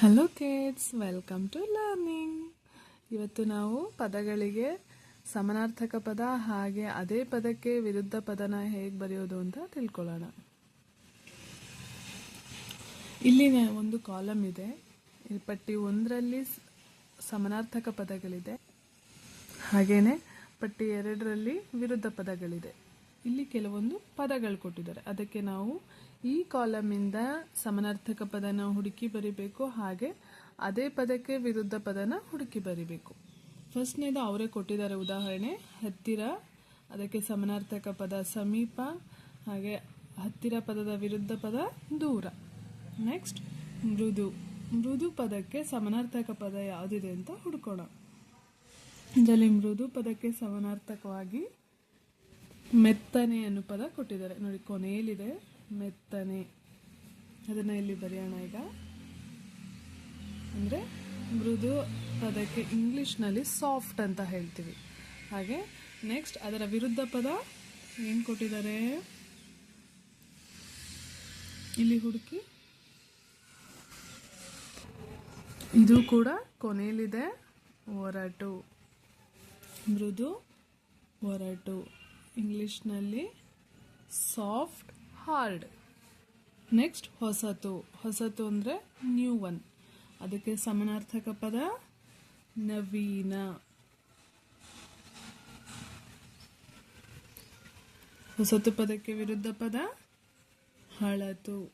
Hello kids welcome to learning ಇವತ್ತು ನಾವು ಪದಗಳಿಗೆ ಸಮನಾರ್ಥಕ ಪದ ಹಾಗೆ ಅದೇ ಪದಕ್ಕೆ ವಿರುದ್ಧ ಪದನ ಹೇಗೆ ಬರೆಯೋದು ಅಂತ ತಿಳ್ಕೊಳ್ಳೋಣ. ಇಲ್ಲಿ ಒಂದು ಕಾಲಮ್ ಇದೆ. ಈ ಪಟ್ಟಿ ಒಂದರಲ್ಲಿ ಸಮನಾರ್ಥಕ ಪದಗಳಿದೆ. ಹಾಗೇನೆ ಪಟ್ಟಿ ಎರಡರಲ್ಲಿ ವಿರುದ್ಧ ಪದಗಳಿದೆ. ಇಲ್ಲಿ ಕೆಲವೊಂದು ಪದಗಳು ಕೊಟ್ಟಿದ್ದಾರೆ. ಅದಕ್ಕೆ ನಾವು ಈ ಕಾಲಮಿಂದ ಸಮನಾರ್ಥಕ ಪದನ ಹುಡುಕಿ ಬರಿಬೇಕು, ಹಾಗೆ ಅದೇ ಪದಕ್ಕೆ ವಿರುದ್ಧ ಪದನ ಹುಡುಕಿ ಬರಿಬೇಕು. ಫಸ್ಟ್ನೇದು ಅವರೇ ಕೊಟ್ಟಿದ್ದಾರೆ ಉದಾಹರಣೆ, ಹತ್ತಿರ, ಅದಕ್ಕೆ ಸಮನಾರ್ಥಕ ಪದ ಸಮೀಪ, ಹಾಗೆ ಹತ್ತಿರ ಪದದ ವಿರುದ್ಧ ಪದ ದೂರ. ನೆಕ್ಸ್ಟ್ ಮೃದು. ಮೃದು ಪದಕ್ಕೆ ಸಮನಾರ್ಥಕ ಪದ ಯಾವುದಿದೆ ಅಂತ ಹುಡ್ಕೋಣ. ಇದರಲ್ಲಿ ಮೃದು ಪದಕ್ಕೆ ಸಮಾನಾರ್ಥಕವಾಗಿ ಮೆತ್ತನೆ ಅನ್ನೋ ಪದ ಕೊಟ್ಟಿದ್ದಾರೆ. ನೋಡಿ, ಕೊನೆಯಲ್ಲಿದೆ. ಮೆತ್ತನೆ. ಅದನ್ನ ಇಲ್ಲಿ ಬರೆಯೋಣ ಈಗ. ಅಂದ್ರೆ ಮೃದು ಪದಕ್ಕೆ ಇಂಗ್ಲಿಷ್ನಲ್ಲಿ ಸಾಫ್ಟ್ ಅಂತ ಹೇಳ್ತೀವಿ. ಹಾಗೆ ನೆಕ್ಸ್ಟ್ ಅದರ ವಿರುದ್ಧ ಪದ ಏನು ಕೊಟ್ಟಿದ್ದಾರೆ? ಇಲ್ಲಿ ಹುಡುಕಿ. ಇದು ಕೂಡ ಕೊನೆಯಲ್ಲಿದೆ. ಒರಟು. ಮೃದು ಒರಟು. ಇಂಗ್ಲಿಷ್ನಲ್ಲಿ ಸಾಫ್ಟ್ ಹಾರ್ಡ್. ನೆಕ್ಸ್ಟ್ ಹೊಸತು. ಹೊಸತು ಅಂದರೆ ನ್ಯೂ ಒನ್. ಅದಕ್ಕೆ ಸಮನಾರ್ಥಕ ಪದ ನವೀನ. ಹೊಸತು ಪದಕ್ಕೆ ವಿರುದ್ಧ ಪದ ಹಳತು.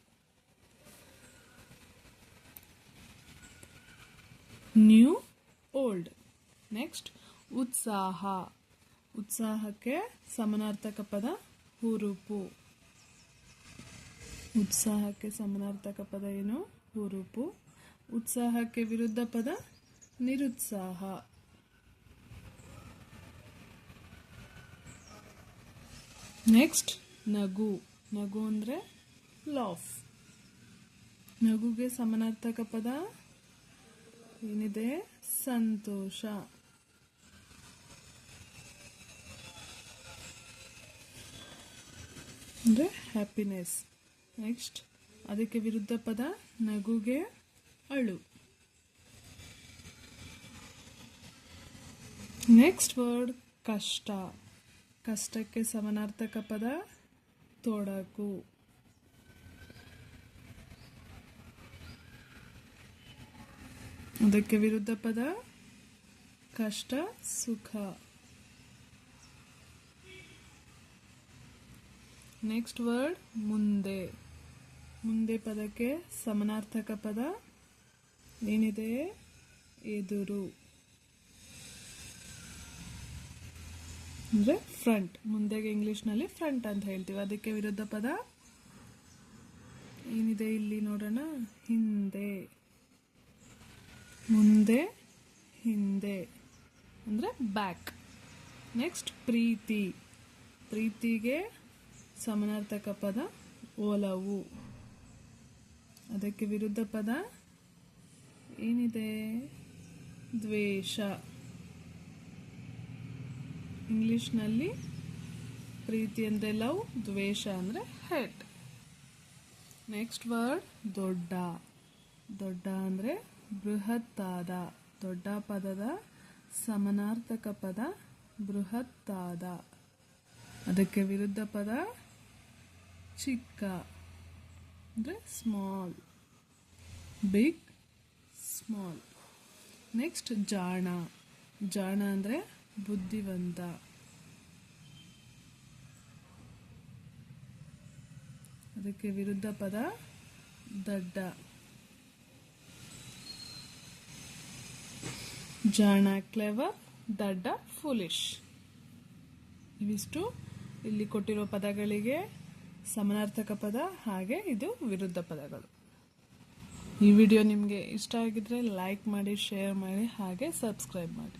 New, old. ನೆಕ್ಸ್ಟ್ ಉತ್ಸಾಹ. ಉತ್ಸಾಹಕ್ಕೆ ಸಮನಾರ್ಥಕ ಪದ ಹುರುಪು. ಉತ್ಸಾಹಕ್ಕೆ ಸಮನಾರ್ಥಕ ಪದ ಏನು? ಹುರುಪು. ಉತ್ಸಾಹಕ್ಕೆ ವಿರುದ್ಧ ಪದ ನಿರುತ್ಸಾಹ. ನೆಕ್ಸ್ಟ್, ನಗು. ನಗು ಅಂದರೆ ಲಾಫ್. ನಗುಗೆ ಸಮನಾರ್ಥಕ ಪದ ಏನಿದೆ? ಸಂತೋಷ. ಅಂದರೆ ಹ್ಯಾಪಿನೆಸ್ ನೆಕ್ಸ್ಟ್ ಅದಕ್ಕೆ ವಿರುದ್ಧ ಪದ ನಗುಗೆ ಅಳು. ನೆಕ್ಸ್ಟ್ ವರ್ಡ್ ಕಷ್ಟ. ಕಷ್ಟಕ್ಕೆ ಸಮನಾರ್ಥಕ ಪದ ತೊಡಕು. ಅದಕ್ಕೆ ವಿರುದ್ಧ ಪದ ಕಷ್ಟ, ಸುಖ. ನೆಕ್ಸ್ಟ್ ವರ್ಡ್ ಮುಂದೆ. ಮುಂದೆ ಪದಕ್ಕೆ ಸಮನಾರ್ಥಕ ಪದ ಏನಿದೆ? ಎದುರು. ಅಂದರೆ ಫ್ರಂಟ್ ಮುಂದೆಗೆ ಇಂಗ್ಲೀಷ್ನಲ್ಲಿ ಫ್ರಂಟ್ ಅಂತ ಹೇಳ್ತೀವಿ. ಅದಕ್ಕೆ ವಿರುದ್ಧ ಪದ ಏನಿದೆ ಇಲ್ಲಿ ನೋಡೋಣ? ಹಿಂದೆ. ಮುಂದೆ, ಹಿಂದೆ. ಅಂದರೆ ಬ್ಯಾಕ್ ನೆಕ್ಸ್ಟ್ ಪ್ರೀತಿ. ಪ್ರೀತಿಗೆ ಸಮಾನಾರ್ಥಕ ಪದ ಒಲವು ಅದಕ್ಕೆ ವಿರುದ್ಧ ಪದ ಏನಿದೆ? ದ್ವೇಷ. ಇಂಗ್ಲಿಷ್ನಲ್ಲಿ ಪ್ರೀತಿ ಅಂದರೆ ಲವ್, ದ್ವೇಷ ಅಂದರೆ ಹೆಟ್. ನೆಕ್ಸ್ಟ್ ವರ್ಡ್ ದೊಡ್ಡ. ದೊಡ್ಡ ಅಂದರೆ ಬೃಹತ್ತಾದ. ದೊಡ್ಡ ಪದದ ಸಮನಾರ್ಥಕ ಪದ ಬೃಹತ್ತಾದ. ಅದಕ್ಕೆ ವಿರುದ್ಧ ಪದ ಚಿಕ್ಕ ಅಂದರೆ ಸ್ಮಾಲ್ ಬಿಗ್ ಸ್ಮಾಲ್ ನೆಕ್ಸ್ಟ್ ಜಾಣ. ಜಾಣ ಅಂದರೆ ಬುದ್ಧಿವಂತ. ಅದಕ್ಕೆ ವಿರುದ್ಧ ಪದ ದಡ್ಡ. ಜಾಣ ಕ್ಲೆವರ್ ದಡ್ಡ ಫುಲಿಶ್ ಇವಿಷ್ಟು ಇಲ್ಲಿ ಕೊಟ್ಟಿರೋ ಪದಗಳಿಗೆ ಸಮಾನಾರ್ಥಕ ಪದ, ಹಾಗೆ ಇದು ವಿರುದ್ಧ ಪದಗಳು. ಈ ವಿಡಿಯೋ ನಿಮಗೆ ಇಷ್ಟ ಆಗಿದ್ರೆ ಲೈಕ್ ಮಾಡಿ ಶೇರ್ ಮಾಡಿ, ಹಾಗೆ ಸಬ್ಸ್ಕ್ರೈಬ್ ಮಾಡಿ.